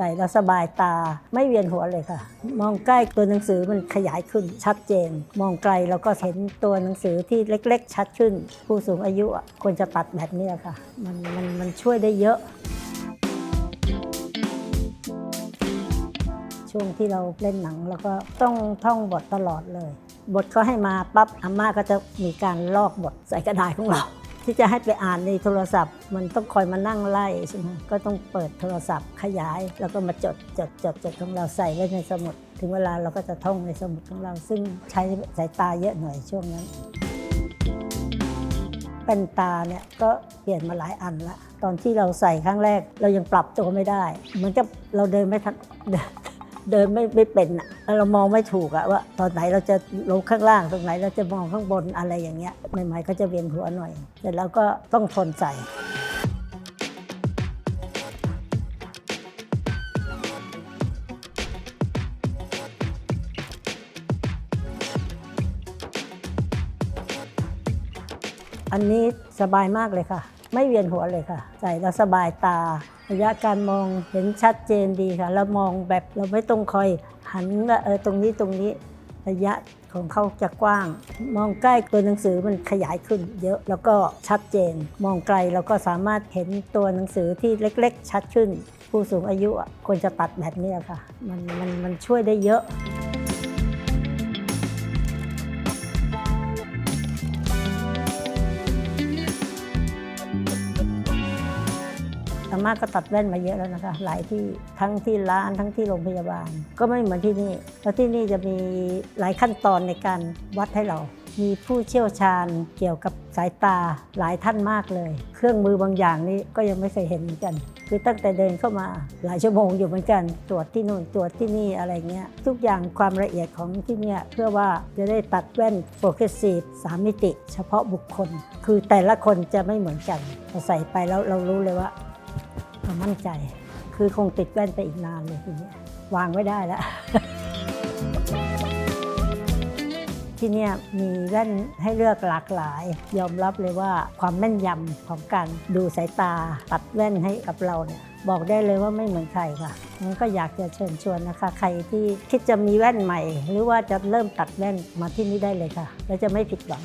ส่แล้วสบายตาไม่เวียนหัวเลยค่ะ มองใกล้ตัวหนังสือมันขยายขึ้นชัดเจน มองไกลเราก็เห็นตัวหนังสือที่เล็ก ๆ ชัดขึ้น ผู้สูงอายุควรจะตัดแบบนี้ค่ะ มันมันมันช่วยได้เยอะช่วงที่เราเล่นหนังแล้วก็ต้องท่องบทตลอดเลย บทเขาให้มาปั๊บอาม่าก็จะมีการลอกบทใส่กระดาษของเรา ที่จะให้ไปอ่านในโทรศัพท์ มันต้องคอยมานั่งไล่ใช่ไหมก็ต้องเปิดโทรศัพท์ขยาย แล้วก็มาจดจดจดจดของเราใส่ไว้ในสมุด ถึงเวลาเราก็จะท่องในสมุดของเรา ซึ่งใช้สายตาเยอะหน่อยช่วงนั้นเป็นตาเนี่ยก็เปลี่ยนมาหลายอันละตอนที่เราใส่ครั้งแรกเรายังปรับตัวไม่ได้ เหมือนกับเราเดินไม่ทัน เดินไม่ไม่เป็นอะเรามองไม่ถูกอะว่า ตอนไหนเราจะลงข้างล่างตรงไหนเราจะมองข้างบนอะไรอย่างเงี้ยใหม่ๆก็จะเวียนหัวหน่อยแต่เราก็ต้องทนใส่อันนี้สบายมากเลยค่ะ ไม่เวียนหัวเลยค่ะ ใส่แล้วสบายตา ระยะการมองเห็นชัดเจนดีค่ะแล้วมองแบบเราไม่ต้องคอยหันว่าเออตรงนี้ตรงนี้ระยะของเขาจะกว้าง มองใกล้ตัวหนังสือมันขยายขึ้น เยอะแล้วก็ชัดเจน มองไกลเราก็สามารถเห็นตัวหนังสือที่เล็ก ๆ ชัดขึ้น ผู้สูงอายุควรจะตัดแบบนี้ค่ะ มันมันมันช่วยได้เยอะ อาม่าก็ตัดแว่นมาเยอะแล้วนะคะ หลายที่ทั้งที่ร้านทั้งที่โรงพยาบาล ก็ไม่เหมือนที่นี่แล้วที่นี่จะมีหลายขั้นตอนในการวัดให้เรา มีผู้เชี่ยวชาญเกี่ยวกับสายตาหลายท่านมากเลย เครื่องมือบางอย่างนี้ก็ยังไม่เคยเห็นเหมือนกัน คือตั้งแต่เดินเข้ามาหลายชั่วโมงอยู่เหมือนกัน ตรวจที่นู่นตรวจที่นี่อะไรเงี้ยทุกอย่างความละเอียดของที่เนี่ยเพื่อว่าจะได้ตัดแว่นโปรเกรสซีฟสามมิติ เฉพาะบุคคล คือแต่ละคนจะไม่เหมือนกันใส่ไปแล้วเรารู้เลยว่า ความมั่นใจ คือคงติดแว่นไปอีกนานเลยทีนี้วางไม่ได้แล้วที่นี่มีแว่นให้เลือกหลากหลาย ยอมรับเลยว่าความแม่นยำของการดูสายตาตัดแว่นให้กับเราเนี่ยบอกได้เลยว่าไม่เหมือนใครค่ะงั้นก็อยากจะเชิญชวนนะคะ ใครที่คิดจะมีแว่นใหม่ หรือว่าจะเริ่มตัดแว่นมาที่นี่ได้เลยค่ะ แล้วจะไม่ผิดหวัง